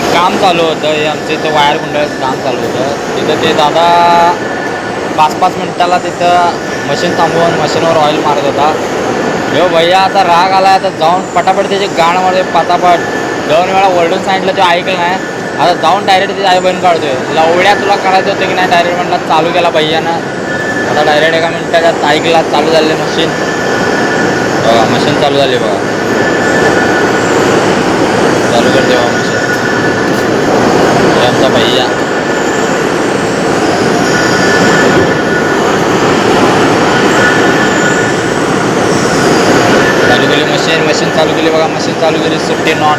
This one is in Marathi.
एक काम चालू होतं हे आमचं इथं वायर गुंडाळाचं काम चालू होतं. तिथं ते दादा पाच पाच मिनटाला तिथं मशीन थांबवून मशीनवर ऑइल मारत होता. हो भैया आता राग आला आता जाऊन पटापट त्याचे गाण मारते पटापट. दोन वेळा ओरडून सांगितलं ते ऐकलं नाही. आता जाऊन डायरेक्ट तिथे आई बहीण काढतोय. लवड्या तुला करायचं होतं की नाही डायरेक्ट म्हटलं चालू केला भैयानं. आता डायरेक्ट एका मिनिटात ऐकला चालू झाले मशीन बघा मशीन चालू झाली बघा चालू करते बघा मशीन हे आमचा भैया चालू केली. मशीन मशीन चालू केली बघा. मशीन चालू केली. सुट्टी नॉट